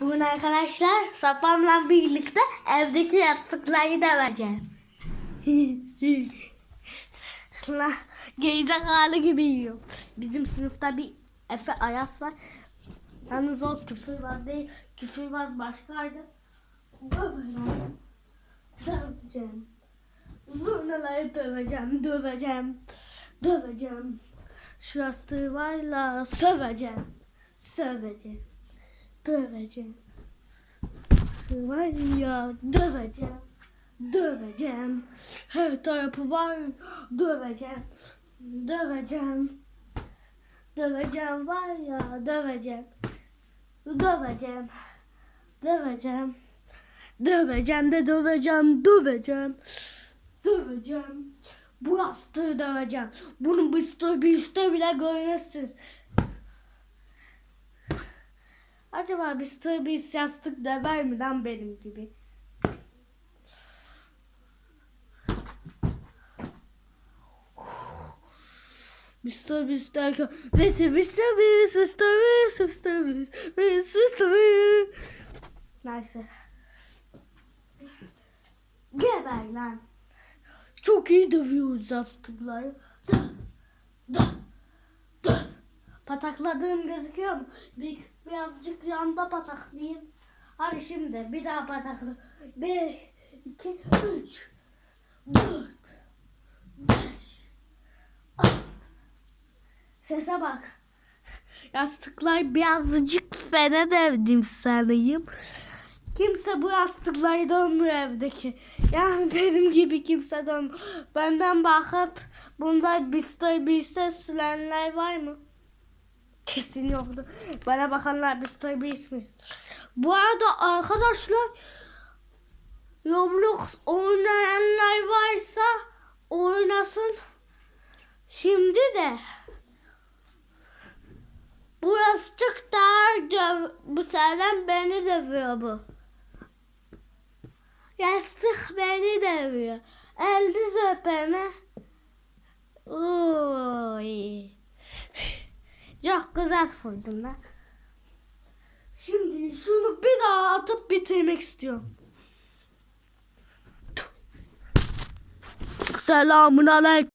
Bugün arkadaşlar sapamla birlikte evdeki yastıkları da vereceğim. La gerizekalı gibi yiyor. Bizim sınıfta bir Efe Ayas var. Yalnız o küfür var değil. Küfür var başkaydı. Döveceğim. Zurnalayıp döveceğim. Döveceğim. Döveceğim. Şu yastığı var la söveceğim. Söveceğim. Döveceğim. Var ya döveceğim. Döveceğim. Her tarafı var. Döveceğim. Döveceğim. Döveceğim var ya döveceğim. Döveceğim. Döveceğim. Döveceğim de döveceğim. Döveceğim. Döveceğim. Bu yastığı döveceğim. Bunun üstü bir üstü bile görmezsiniz. Acaba sığ bir yastık döver mi lan benim gibi? Mr. Mr. Mr. Mr. Beast, Mr. Beast, Mr. Beast, Beast, Mr. Beast. Neyse. Geber lan. Çok iyi dövüyoruz yastıkları. Patakladığım gözüküyor mu? Bir, birazcık yanda pataklayayım. Hadi şimdi bir daha patakla. Bir, iki, üç, dört, beş, altı. Sese bak. Yastıklar birazcık fena devdim sanayım. Kimse bu yastıkları dönmüyor evdeki. Yani benim gibi kimse dönmüyor. Benden bakıp bunda bir bir sürenler var mı? Kesin yoktu. Bana bakanlar Mr. Beast mi? Bu arada arkadaşlar Roblox oynayanlar varsa oynasın. Şimdi de bu yastık daha döv bu sefer beni dövüyor bu. Yastık beni dövüyor. Eldiz öpeme. Çok güzel vurdun lan. Şimdi şunu bir daha atıp bitirmek istiyorum. Selamun aleyküm.